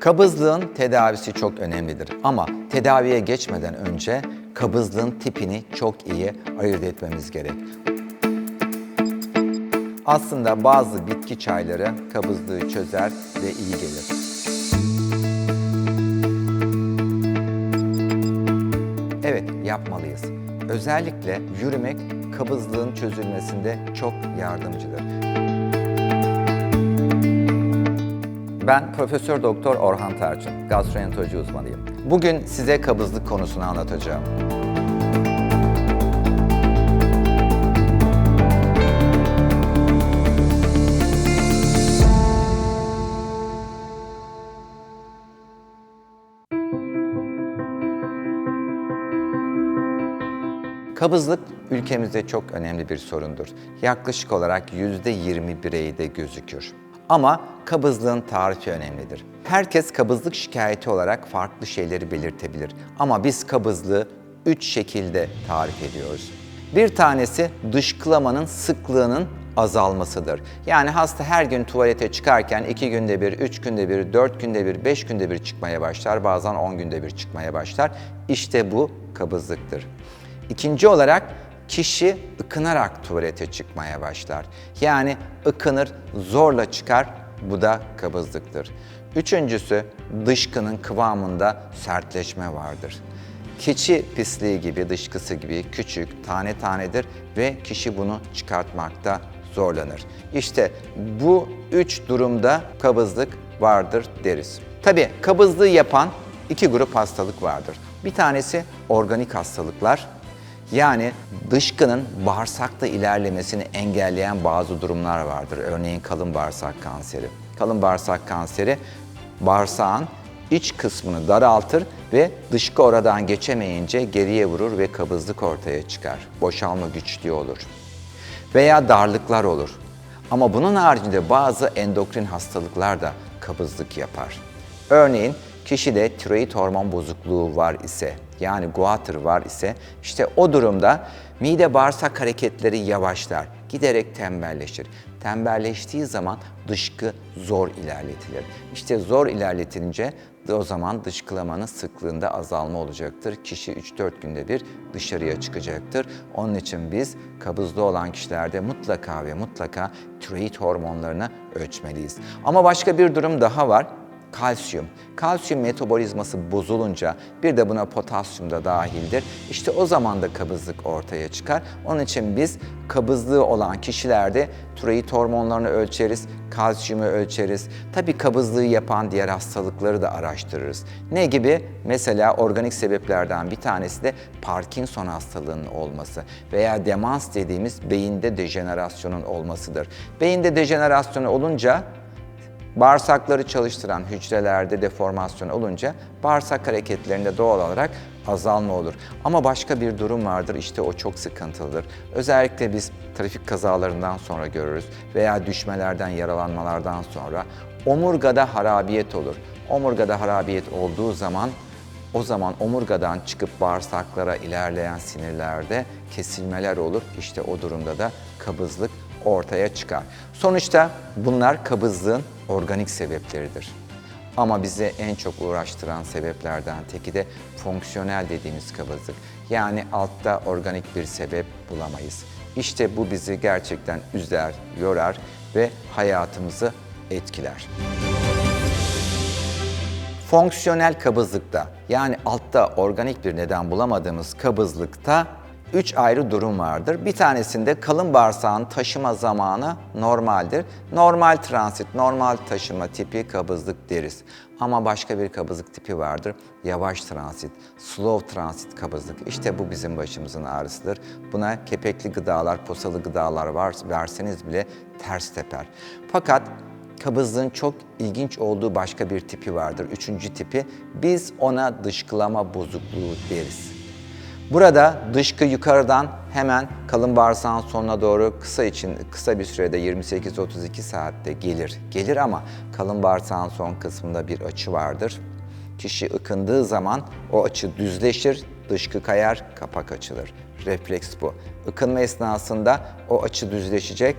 Kabızlığın tedavisi çok önemlidir ama tedaviye geçmeden önce kabızlığın tipini çok iyi ayırt etmemiz gerek. Aslında bazı bitki çayları kabızlığı çözer ve iyi gelir. Evet, yapmalıyız. Özellikle yürümek kabızlığın çözülmesinde çok yardımcıdır. Ben Profesör Doktor Orhan Tarçın, gastroenteroloji uzmanıyım. Bugün size kabızlık konusunu anlatacağım. Kabızlık ülkemizde çok önemli bir sorundur. Yaklaşık olarak %20 bireyde gözükür. Ama kabızlığın tarifi önemlidir. Herkes kabızlık şikayeti olarak farklı şeyleri belirtebilir. Ama biz kabızlığı üç şekilde tarif ediyoruz. Bir tanesi dışkılamanın sıklığının azalmasıdır. Yani hasta her gün tuvalete çıkarken iki günde bir, üç günde bir, dört günde bir, beş günde bir çıkmaya başlar. Bazen on günde bir çıkmaya başlar. İşte bu kabızlıktır. İkinci olarak kişi ıkınarak tuvalete çıkmaya başlar. Yani ıkınır, zorla çıkar, bu da kabızlıktır. Üçüncüsü dışkının kıvamında sertleşme vardır. Keçi pisliği gibi, dışkısı gibi küçük, tane tanedir ve kişi bunu çıkartmakta zorlanır. İşte bu üç durumda kabızlık vardır deriz. Tabii kabızlığı yapan iki grup hastalık vardır. Bir tanesi organik hastalıklar, yani dışkının bağırsakta ilerlemesini engelleyen bazı durumlar vardır. Örneğin kalın bağırsak kanseri. Kalın bağırsak kanseri bağırsağın iç kısmını daraltır ve dışkı oradan geçemeyince geriye vurur ve kabızlık ortaya çıkar. Boşalma güçlüğü olur. Veya darlıklar olur. Ama bunun haricinde bazı endokrin hastalıklar da kabızlık yapar. Örneğin kişide tiroid hormon bozukluğu var ise yani guatr var ise işte o durumda mide bağırsak hareketleri yavaşlar, giderek tembelleşir. Tembelleştiği zaman dışkı zor ilerletilir. İşte zor ilerletilince o zaman dışkılamanın sıklığında azalma olacaktır. Kişi 3-4 günde bir dışarıya çıkacaktır. Onun için biz kabızlı olan kişilerde mutlaka ve mutlaka tiroid hormonlarını ölçmeliyiz. Ama başka bir durum daha var kalsiyum. Kalsiyum metabolizması bozulunca bir de buna potasyum da dahildir. İşte o zaman da kabızlık ortaya çıkar. Onun için biz kabızlığı olan kişilerde tiroid hormonlarını ölçeriz, kalsiyumu ölçeriz. Tabii kabızlığı yapan diğer hastalıkları da araştırırız. Ne gibi? Mesela organik sebeplerden bir tanesi de Parkinson hastalığının olması veya demans dediğimiz beyinde dejenerasyonun olmasıdır. Beyinde dejenerasyon olunca Bağırsakları çalıştıran hücrelerde deformasyon olunca bağırsak hareketlerinde doğal olarak azalma olur. Ama başka bir durum vardır işte o çok sıkıntılıdır. Özellikle biz trafik kazalarından sonra görürüz veya düşmelerden, yaralanmalardan sonra omurgada harabiyet olur. Omurgada harabiyet olduğu zaman o zaman omurgadan çıkıp bağırsaklara ilerleyen sinirlerde kesilmeler olur. İşte o durumda da kabızlık ortaya çıkar. Sonuçta bunlar kabızlığın organik sebepleridir. Ama bizi en çok uğraştıran sebeplerden teki de fonksiyonel dediğimiz kabızlık. Yani altta organik bir sebep bulamayız. İşte bu bizi gerçekten üzer, yorar ve hayatımızı etkiler. Fonksiyonel kabızlıkta yani altta organik bir neden bulamadığımız kabızlıkta üç ayrı durum vardır. Bir tanesinde kalın bağırsağın taşıma zamanı normaldir. Normal transit, normal taşıma tipi kabızlık deriz. Ama başka bir kabızlık tipi vardır. Yavaş transit, slow transit kabızlık. İşte bu bizim başımızın ağrısıdır. Buna kepekli gıdalar, posalı gıdalar var, verseniz bile ters teper. Fakat kabızlığın çok ilginç olduğu başka bir tipi vardır. Üçüncü tipi. Biz ona dışkılama bozukluğu deriz. Burada dışkı yukarıdan hemen kalın bağırsağın sonuna doğru kısa için kısa bir sürede 28-32 saatte gelir. Gelir ama kalın bağırsağın son kısmında bir açı vardır. Kişi ıkındığı zaman o açı düzleşir, dışkı kayar, kapak açılır. Refleks bu. Ikınma esnasında o açı düzleşecek,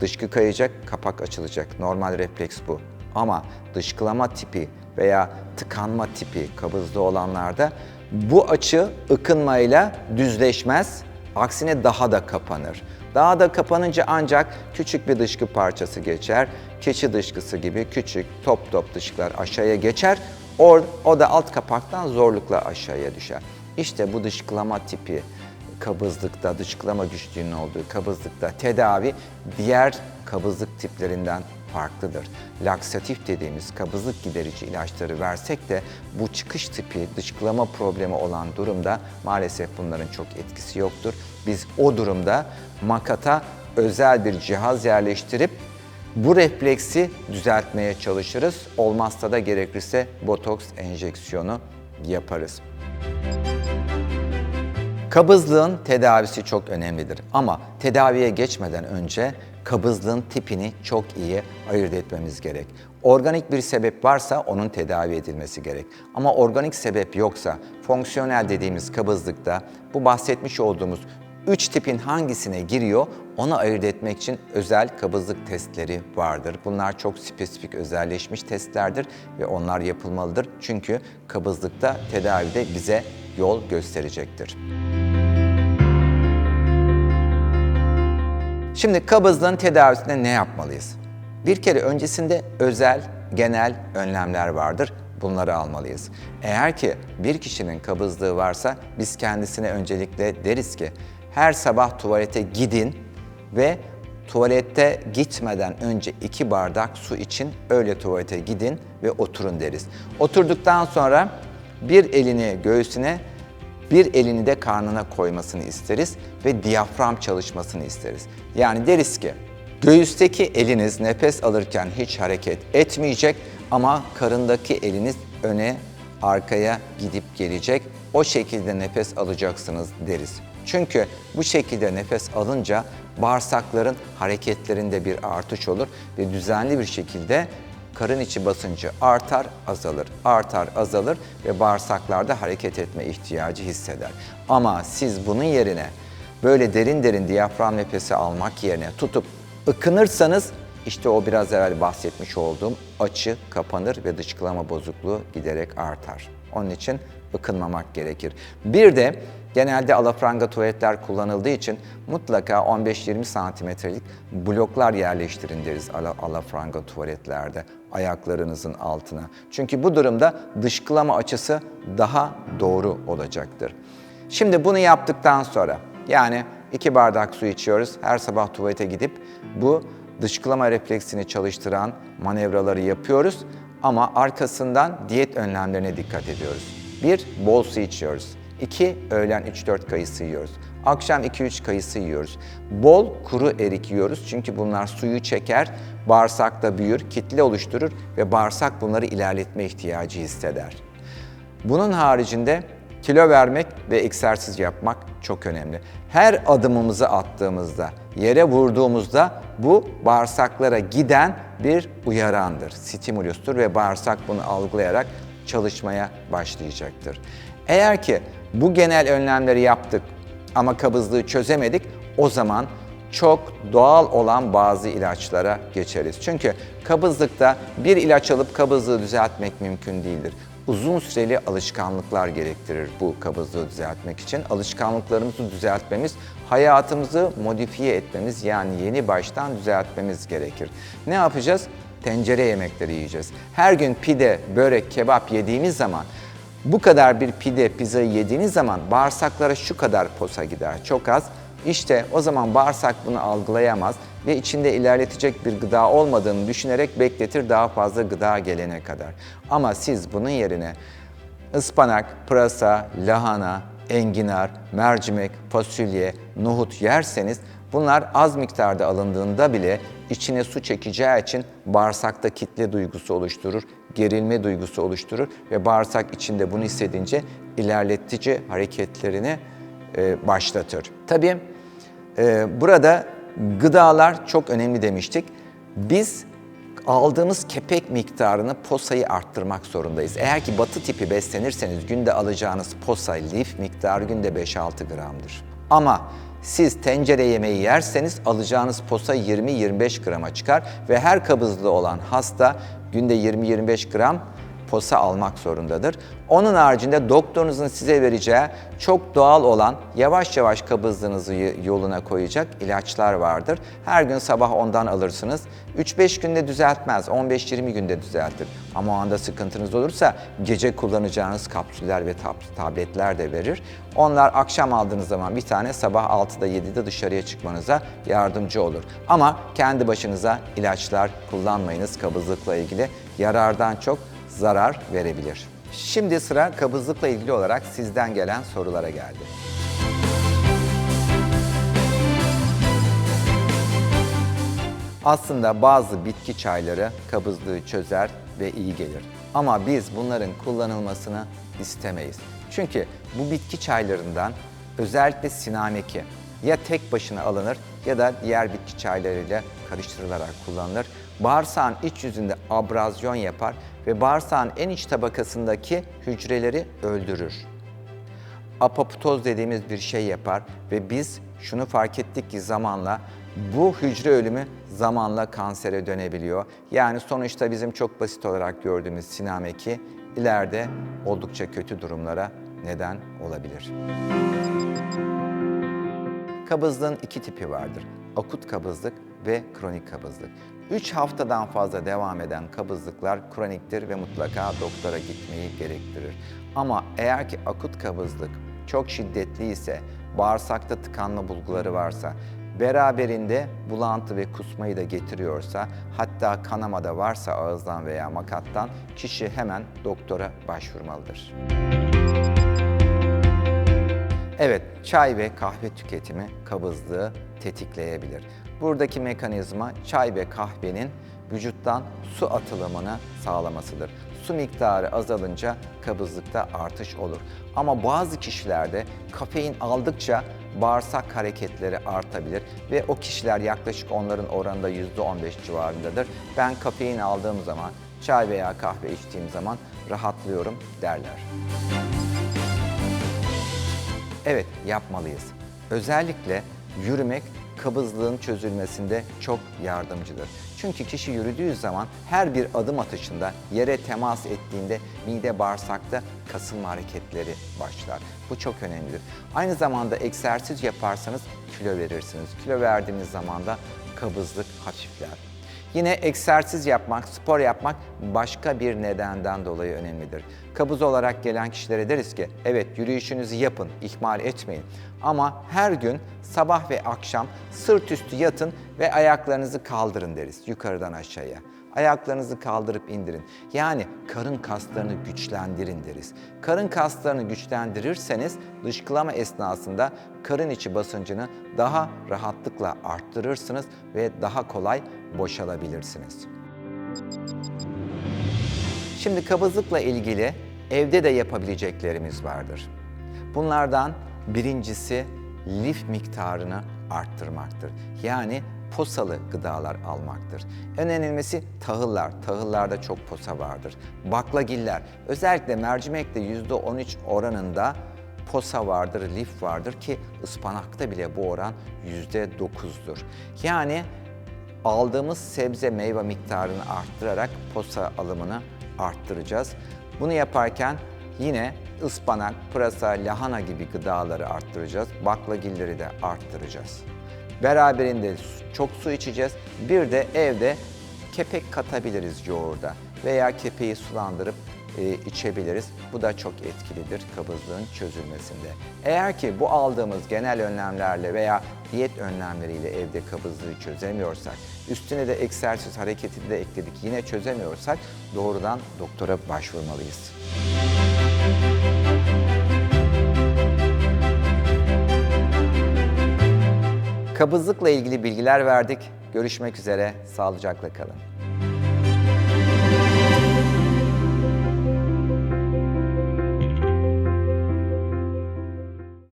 dışkı kayacak, kapak açılacak. Normal refleks bu. Ama dışkılama tipi veya tıkanma tipi kabızlı olanlarda bu açı ıkınmayla düzleşmez, aksine daha da kapanır. Daha da kapanınca ancak küçük bir dışkı parçası geçer. Keçi dışkısı gibi küçük top top dışkılar aşağıya geçer. O, o da alt kapaktan zorlukla aşağıya düşer. İşte bu dışkılama tipi kabızlıkta, dışkılama güçlüğünün olduğu kabızlıkta tedavi diğer kabızlık tiplerinden farklıdır. Laksatif dediğimiz kabızlık giderici ilaçları versek de bu çıkış tipi dışkılama problemi olan durumda maalesef bunların çok etkisi yoktur. Biz o durumda makata özel bir cihaz yerleştirip bu refleksi düzeltmeye çalışırız. Olmazsa da gerekirse botoks enjeksiyonu yaparız. Kabızlığın tedavisi çok önemlidir ama tedaviye geçmeden önce kabızlığın tipini çok iyi ayırt etmemiz gerek. Organik bir sebep varsa onun tedavi edilmesi gerek. Ama organik sebep yoksa fonksiyonel dediğimiz kabızlıkta bu bahsetmiş olduğumuz üç tipin hangisine giriyor onu ayırt etmek için özel kabızlık testleri vardır. Bunlar çok spesifik özelleşmiş testlerdir ve onlar yapılmalıdır. Çünkü kabızlıkta tedavide bize yol gösterecektir. Şimdi kabızlığın tedavisinde ne yapmalıyız? Bir kere öncesinde özel, genel önlemler vardır. Bunları almalıyız. Eğer ki bir kişinin kabızlığı varsa biz kendisine öncelikle deriz ki her sabah tuvalete gidin ve tuvalette gitmeden önce iki bardak su için öyle tuvalete gidin ve oturun deriz. Oturduktan sonra bir elini göğsüne bir elini de karnına koymasını isteriz ve diyafram çalışmasını isteriz. Yani deriz ki göğüsteki eliniz nefes alırken hiç hareket etmeyecek ama karındaki eliniz öne arkaya gidip gelecek. O şekilde nefes alacaksınız deriz. Çünkü bu şekilde nefes alınca bağırsakların hareketlerinde bir artış olur ve düzenli bir şekilde karın içi basıncı artar, azalır, artar, azalır ve bağırsaklarda hareket etme ihtiyacı hisseder. Ama siz bunun yerine böyle derin derin diyafram nefesi almak yerine tutup ıkınırsanız işte o biraz evvel bahsetmiş olduğum açı kapanır ve dışkılama bozukluğu giderek artar. Onun için ıkınmamak gerekir. Bir de genelde alafranga tuvaletler kullanıldığı için mutlaka 15-20 santimetrelik bloklar yerleştirin deriz ala- alafranga tuvaletlerde ayaklarınızın altına. Çünkü bu durumda dışkılama açısı daha doğru olacaktır. Şimdi bunu yaptıktan sonra yani iki bardak su içiyoruz. Her sabah tuvalete gidip bu dışkılama refleksini çalıştıran manevraları yapıyoruz. Ama arkasından diyet önlemlerine dikkat ediyoruz. Bir, bol su içiyoruz. İki, öğlen 3-4 kayısı yiyoruz. Akşam 2-3 kayısı yiyoruz. Bol kuru erik yiyoruz çünkü bunlar suyu çeker, bağırsakta büyür, kitle oluşturur ve bağırsak bunları ilerletme ihtiyacı hisseder. Bunun haricinde kilo vermek ve egzersiz yapmak çok önemli. Her adımımızı attığımızda, yere vurduğumuzda bu bağırsaklara giden bir uyarandır, stimulustur ve bağırsak bunu algılayarak çalışmaya başlayacaktır. Eğer ki bu genel önlemleri yaptık ama kabızlığı çözemedik, o zaman çok doğal olan bazı ilaçlara geçeriz. Çünkü kabızlıkta bir ilaç alıp kabızlığı düzeltmek mümkün değildir. Uzun süreli alışkanlıklar gerektirir bu kabızlığı düzeltmek için. Alışkanlıklarımızı düzeltmemiz, hayatımızı modifiye etmemiz yani yeni baştan düzeltmemiz gerekir. Ne yapacağız? Tencere yemekleri yiyeceğiz. Her gün pide, börek, kebap yediğimiz zaman bu kadar bir pide, pizza yediğiniz zaman bağırsaklara şu kadar posa gider. Çok az. İşte o zaman bağırsak bunu algılayamaz ve içinde ilerletecek bir gıda olmadığını düşünerek bekletir daha fazla gıda gelene kadar. Ama siz bunun yerine ıspanak, pırasa, lahana, enginar, mercimek, fasulye, nohut yerseniz bunlar az miktarda alındığında bile içine su çekeceği için bağırsakta kitle duygusu oluşturur, gerilme duygusu oluşturur ve bağırsak içinde bunu hissedince ilerletici hareketlerini e, başlatır. Tabii e, burada gıdalar çok önemli demiştik. Biz aldığımız kepek miktarını posayı arttırmak zorundayız. Eğer ki batı tipi beslenirseniz günde alacağınız posa lif miktarı günde 5-6 gramdır. Ama Siz tencere yemeği yerseniz alacağınız posa 20-25 grama çıkar ve her kabızlığı olan hasta günde 20-25 gram posa almak zorundadır. Onun haricinde doktorunuzun size vereceği çok doğal olan yavaş yavaş kabızlığınızı yoluna koyacak ilaçlar vardır. Her gün sabah ondan alırsınız. 3-5 günde düzeltmez, 15-20 günde düzeltir. Ama o anda sıkıntınız olursa gece kullanacağınız kapsüller ve tab- tabletler de verir. Onlar akşam aldığınız zaman bir tane sabah 6'da 7'de dışarıya çıkmanıza yardımcı olur. Ama kendi başınıza ilaçlar kullanmayınız kabızlıkla ilgili. Yarardan çok zarar verebilir. Şimdi sıra kabızlıkla ilgili olarak sizden gelen sorulara geldi. Aslında bazı bitki çayları kabızlığı çözer ve iyi gelir. Ama biz bunların kullanılmasını istemeyiz. Çünkü bu bitki çaylarından özellikle sinameki ya tek başına alınır ya da diğer bitki çaylarıyla karıştırılarak kullanılır. Bağırsağın iç yüzünde abrazyon yapar ve bağırsağın en iç tabakasındaki hücreleri öldürür apoptoz dediğimiz bir şey yapar ve biz şunu fark ettik ki zamanla bu hücre ölümü zamanla kansere dönebiliyor. Yani sonuçta bizim çok basit olarak gördüğümüz sinameki ileride oldukça kötü durumlara neden olabilir. Kabızlığın iki tipi vardır. Akut kabızlık ve kronik kabızlık. 3 haftadan fazla devam eden kabızlıklar kroniktir ve mutlaka doktora gitmeyi gerektirir. Ama eğer ki akut kabızlık çok şiddetli ise, bağırsakta tıkanma bulguları varsa, beraberinde bulantı ve kusmayı da getiriyorsa, hatta kanama da varsa ağızdan veya makattan kişi hemen doktora başvurmalıdır. Evet, çay ve kahve tüketimi kabızlığı tetikleyebilir. Buradaki mekanizma çay ve kahvenin vücuttan su atılımını sağlamasıdır. Su miktarı azalınca kabızlıkta artış olur. Ama bazı kişilerde kafein aldıkça bağırsak hareketleri artabilir ve o kişiler yaklaşık onların oranında %15 civarındadır. Ben kafein aldığım zaman, çay veya kahve içtiğim zaman rahatlıyorum derler. Evet, yapmalıyız. Özellikle yürümek kabızlığın çözülmesinde çok yardımcıdır. Çünkü kişi yürüdüğü zaman her bir adım atışında yere temas ettiğinde mide bağırsakta kasılma hareketleri başlar. Bu çok önemlidir. Aynı zamanda egzersiz yaparsanız kilo verirsiniz. Kilo verdiğiniz zaman da kabızlık hafifler. Yine egzersiz yapmak, spor yapmak başka bir nedenden dolayı önemlidir. Kabız olarak gelen kişilere deriz ki evet yürüyüşünüzü yapın, ihmal etmeyin. Ama her gün sabah ve akşam sırt üstü yatın ve ayaklarınızı kaldırın deriz yukarıdan aşağıya. Ayaklarınızı kaldırıp indirin. Yani karın kaslarını güçlendirin deriz. Karın kaslarını güçlendirirseniz dışkılama esnasında karın içi basıncını daha rahatlıkla arttırırsınız ve daha kolay boşalabilirsiniz. Şimdi kabızlıkla ilgili evde de yapabileceklerimiz vardır. Bunlardan birincisi lif miktarını arttırmaktır. Yani posalı gıdalar almaktır. Önemlisi tahıllar. Tahıllarda çok posa vardır. Baklagiller. Özellikle mercimekte %13 oranında posa vardır, lif vardır ki ıspanakta bile bu oran %9'dur. Yani aldığımız sebze meyve miktarını arttırarak posa alımını arttıracağız. Bunu yaparken yine ıspanak, pırasa, lahana gibi gıdaları arttıracağız. Baklagilleri de arttıracağız. Beraberinde çok su içeceğiz. Bir de evde kepek katabiliriz yoğurda veya kepeği sulandırıp e, içebiliriz. Bu da çok etkilidir kabızlığın çözülmesinde. Eğer ki bu aldığımız genel önlemlerle veya diyet önlemleriyle evde kabızlığı çözemiyorsak, üstüne de egzersiz hareketi de ekledik yine çözemiyorsak doğrudan doktora başvurmalıyız. Kabızlıkla ilgili bilgiler verdik. Görüşmek üzere, sağlıcakla kalın.